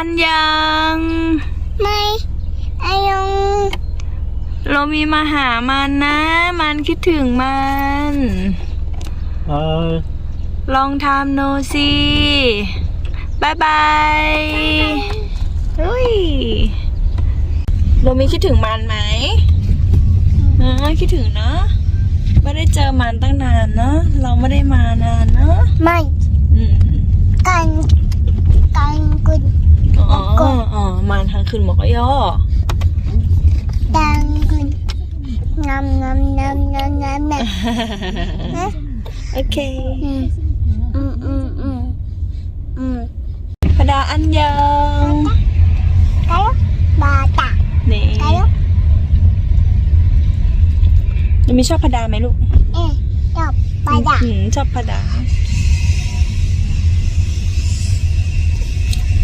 อันยังไม่อายุงเรามีมาหามันนะ มันคิดถึงมัน 아, ลองทำโนซีบายบายเฮ้ยเรามีคิดถึงมันไหมนะคิดถึงเนอะไม่ได้เจอมันตั้งนานเนอะเราไม่ได้มานานเนอะไม่อืม กันกันกุน อ๋ออ๋อมันทางคืนหมอกย่อดังกุนงำงำงำงำงำงำโอเคอืมอืมอืมอืมอืมพดาอันยังไกายบาตานี่กายยังมีชอบพดาไหมลูกเอ๊ะจบปาดาชอบพดา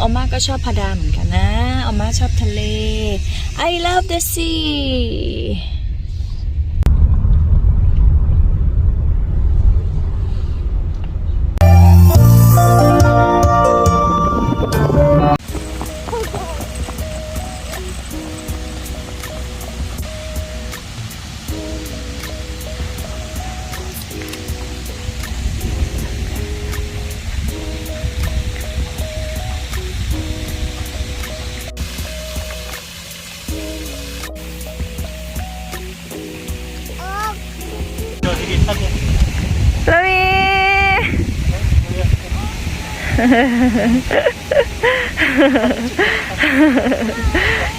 ออม่าก็ชอบพดาเหมือนกันนะออม่าชอบทะเล I love the sea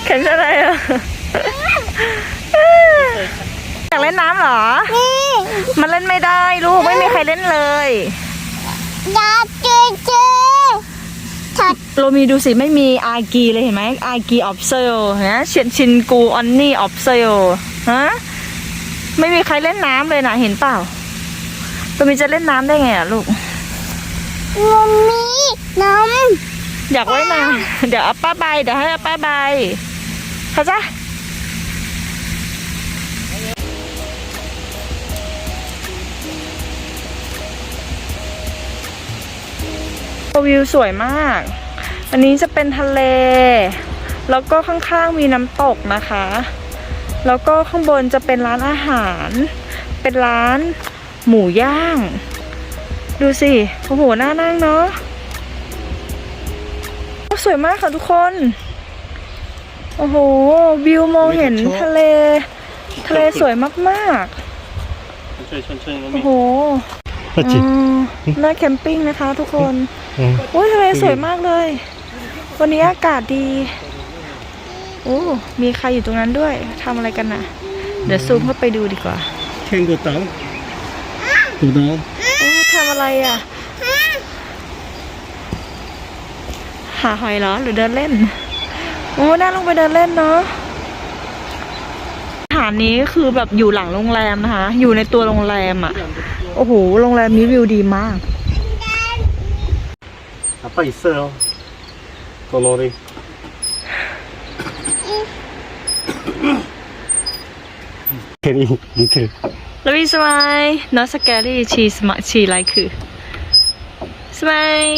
เข็นอะไรอะอยากเล่นน้ำเหรอนี่มันเล่นไม่ได้ลูก ไม่มีใครเล่นเลยยาเจเจชัดโรมีดูสิ ไม่มีอากีเลยเห็นไหมอากีออฟเซลนะเชียนชินกูออนนี่ออฟเซลฮะไม่มีใครเล่นน้ำเลยนะเห็นเปล่าโรมีจะเล่นน้ำได้ไงอะลูก งูมีน้อยากไว้นะเดี๋ยวเอาป้าใบเดี๋ยวให้เอาป้าใบเข้าใจวิวสวยมาก อันนี้จะเป็นทะเล แล้วก็ข้างๆมีน้ำตกนะคะ แล้วก็ข้างบนจะเป็นร้านอาหาร เป็นร้านหมูย่าง ดูสิ โอ้โห น่านั่งเนาะสวยมากค่ะทุกคน โอ้โห วิวมองเห็นทะเล ทะเลสวยมากๆ โอ้โหน่าแคมปิ้งนะคะทุกคนโอ้ยทะเลสวยมากเลย วันนี้อากาศดี โอ้ มีใครอยู่ตรงนั้นด้วยทำอะไรกันนะเดี๋ยวซูมเข้าไปดูดีกว่าเข่งตัต๋าตัวเต๋ง อะไรอ่ะ หาหอยเหรอ หรือเดินเล่น โอ้น่าลงไปเดินเล่นเนาะอาหารนี้คือแบบอยู่หลังโรงแรมนะคะ อยู่ในตัวโรงแรมอ่ะ โอ้โห โรงแรมนี้วิวดีมาก 아빠 있어요. 도놀이. 괜히 밑에 แล้วมีสมาย not scary she smart she like คือสมาย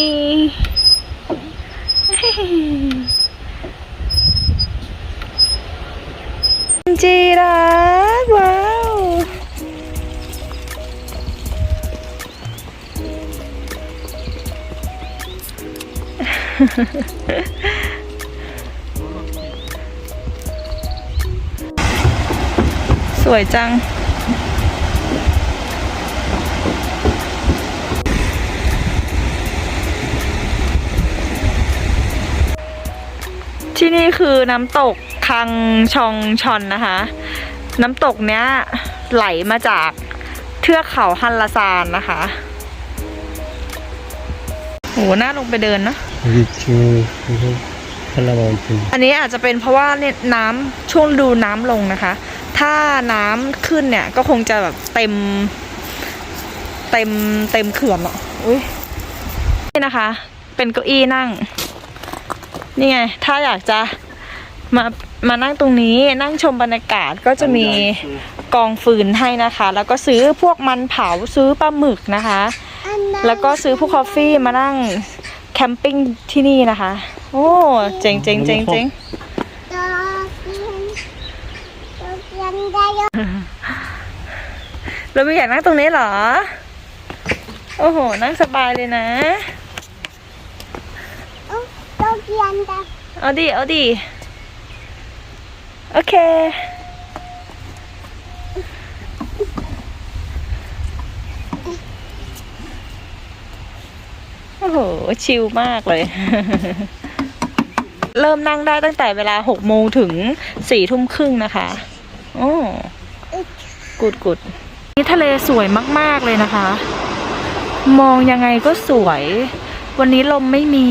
จีรักว้าวสวยจัง ที่นี่คือน้ำตกคังชองชอนนะคะ น้ำตกเนี้ยไหลมาจากเทือกเขาฮันลาซานนะคะโหหน้าลงไปเดินนะวิจูฮันลาวันอันนี้อาจจะเป็นเพราะว่าน้ำช่วงดูน้ำลงนะคะ ถ้าน้ำขึ้นเนี่ยก็คงจะแบบเต็ม เต็มเต็มเขื่อนอะอุ้ยนี่นะคะ เป็นเก้าอี้นั่ง นี่ไง ถ้าอยากจะมามานั่งตรงนี้นั่งชมบรรยากาศก็จะมีกองฟืนให้นะคะ แล้วก็ซื้อพวกมันเผาซื้อปลาหมึกนะคะ แล้วก็ซื้อพวกกาแฟมานั่งแคมปิ้งที่นี่นะคะ โอ้เจ๋งเจ๋งเจ๋งเจ๋งเราไม่อยากนั่งตรงนี้หรอ โอ้โห นั่งสบายเลยนะ อันดาเอาดิ เอาดิ โอเค โอ้โห ชิลมากเลย เริ่มนั่งได้ตั้งแต่เวลาหกโมงถึงสี่ทุ่มครึ่งนะคะ โอ้กุดกุดนี่ทะเลสวยมาก ๆ เลยนะคะ มองยังไงก็สวย วันนี้ลมไม่มี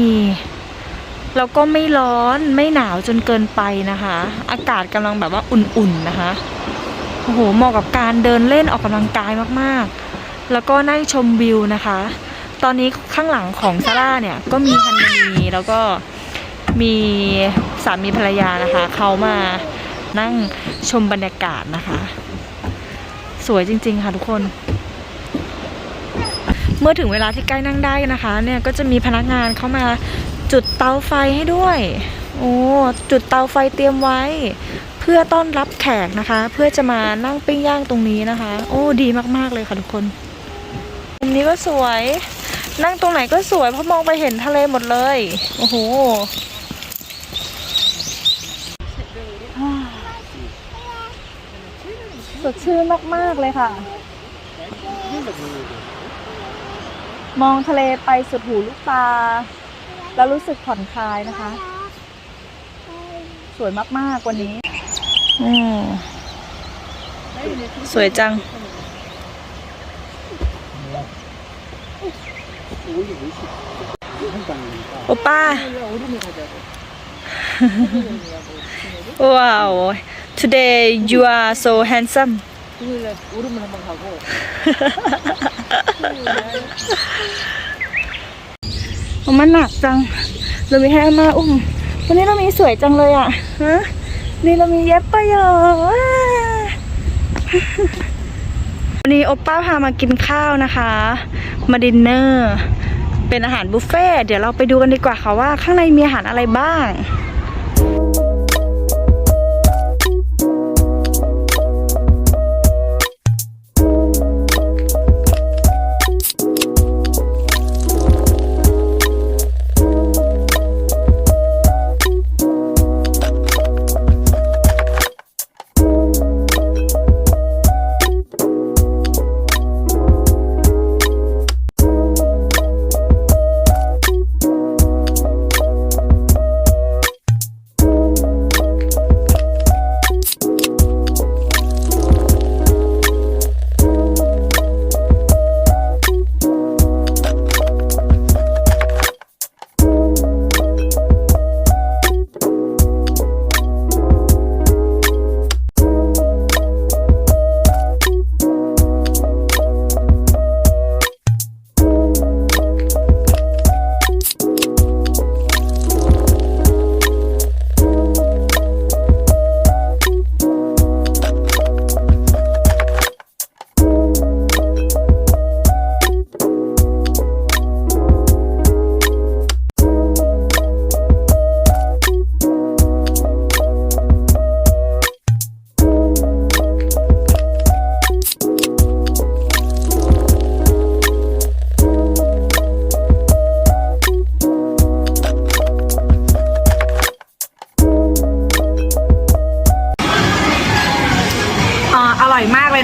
แล้วก็ไม่ร้อนไม่หนาวจนเกินไปนะคะ อากาศกำลังแบบว่าอุ่นๆนะคะโอ้โหเหมาะกับการเดินเล่นออกกำลังกายมากๆ แล้วก็นั่งชมวิวนะคะ ตอนนี้ข้างหลังของซาร่าเนี่ยก็มีฮันนีแล้วก็มีสามีภรรยานะคะ เขามานั่งชมบรรยากาศนะคะ สวยจริง ๆ ค่ะทุกคน เมื่อถึงเวลาที่ใกล้นั่งได้นะคะ เนี่ยก็จะมีพนักงานเข้ามา จุดเตาไฟให้ด้วย โอ้จุดเตาไฟเตรียมไว้ เพื่อต้อนรับแขกนะคะ เพื่อจะมานั่งปิ้งย่างตรงนี้นะคะ โอ้ดีมากๆเลยค่ะทุกคนมุมนี้ก็สวย นั่งตรงไหนก็สวยเพราะมองไปเห็นทะเลหมดเลย โอ้โหสดชื่นมากๆเลยค่ะ มองทะเลไปสุดหูลูกตา แล้วรู้สึกผ่อนคลายนะคะ สวยมากๆวันนี้สวยจัง โอป้า ว้าว today you are so handsome มันหนักจังเรามีให้อามาอุ้มวันนี้เรามีสวยจังเลยอะฮะนี่เรามีเย็บไปเหรอวันนี้โอป้าพามากินข้าวนะคะ มาดินเนอร์ เป็นอาหารบุฟเฟ่เดี๋ยวเราไปดูกันดีกว่าค่ะว่าข้างในมีอาหารอะไรบ้าง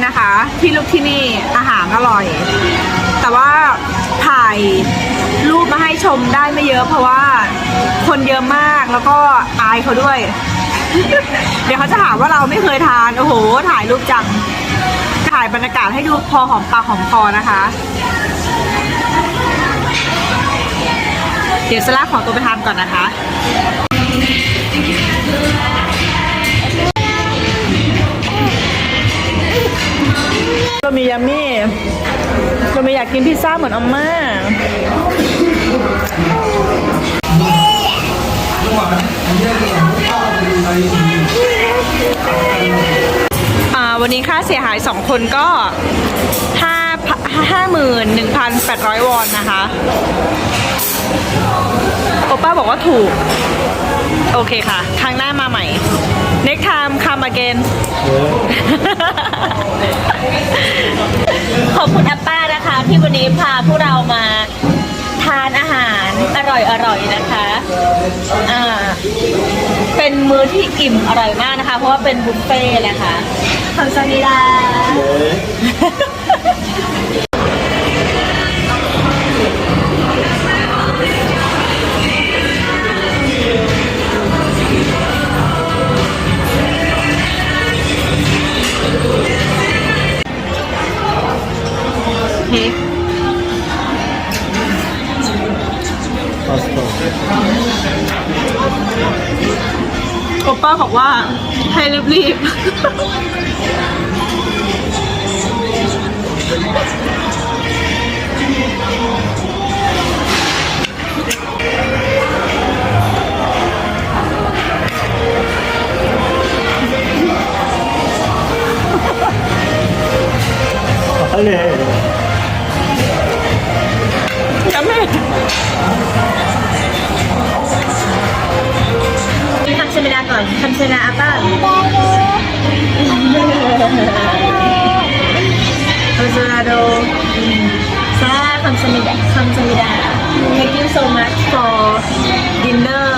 นะคะที่ลูกที่นี่อาหารอร่อย แต่ว่าถ่ายรูปมาให้ชมได้ไม่เยอะ เพราะว่าคนเยอะมากแล้วก็อายเขาด้วย เดี๋ยวเขาจะหาว่าเราไม่เคยทาน โอ้โห ถ่ายรูปจังถ่ายบรรยากาศให้ดูพอหอมปากหอมคอนะคะ เดี๋ยวสลาขอตัวไปทานก่อนนะคะ มียัมมี่เรามีอยากกินพิซซ่าเหมือนอาม่าอ่าวันนี้ค่าเสียหายสองคนก็ห้าห้าหมื่นหนึ่งพันแปดร้อยวอนนะคะ โอป้าบอกว่าถูก โอเคค่ะ ครั้งหน้ามาใหม่ next time come again ขอบคุณแอปป้านะคะ ที่วันนี้พาพวกเรามาทานอาหารอร่อยๆนะคะ อ่า เป็นมื้อที่อิ่มอร่อยมากนะคะ เพราะว่าเป็นบุฟเฟ่ต์นะคะคำสมิดา ค้กโอป้าบอกว่าให้รีบๆ อะไร Kamsana Abang. Consolado. Sa Kamsamida. Kamsamida. Thank you so much for dinner.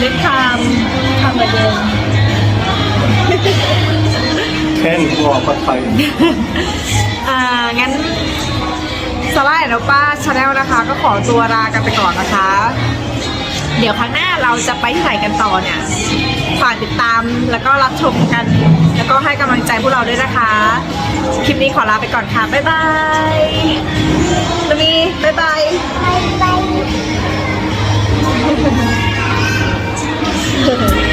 Let's come, come again. เช่นหัวปัดไฟอ่า งั้นสไลด์แล้วป้าชาแนลนะคะ ก็ขอตัวลากันไปก่อนนะคะ เดี๋ยวครั้งหน้าเราจะไปที่ไหนกันต่อเนี่ยฝากติดตามแล้วก็รับชมกัน แล้วก็ให้กำลังใจพวกเราด้วยนะคะ คลิปนี้ขอลาไปก่อนค่ะ บ๊ายบายลมีบ๊ายบายบ๊ายบาย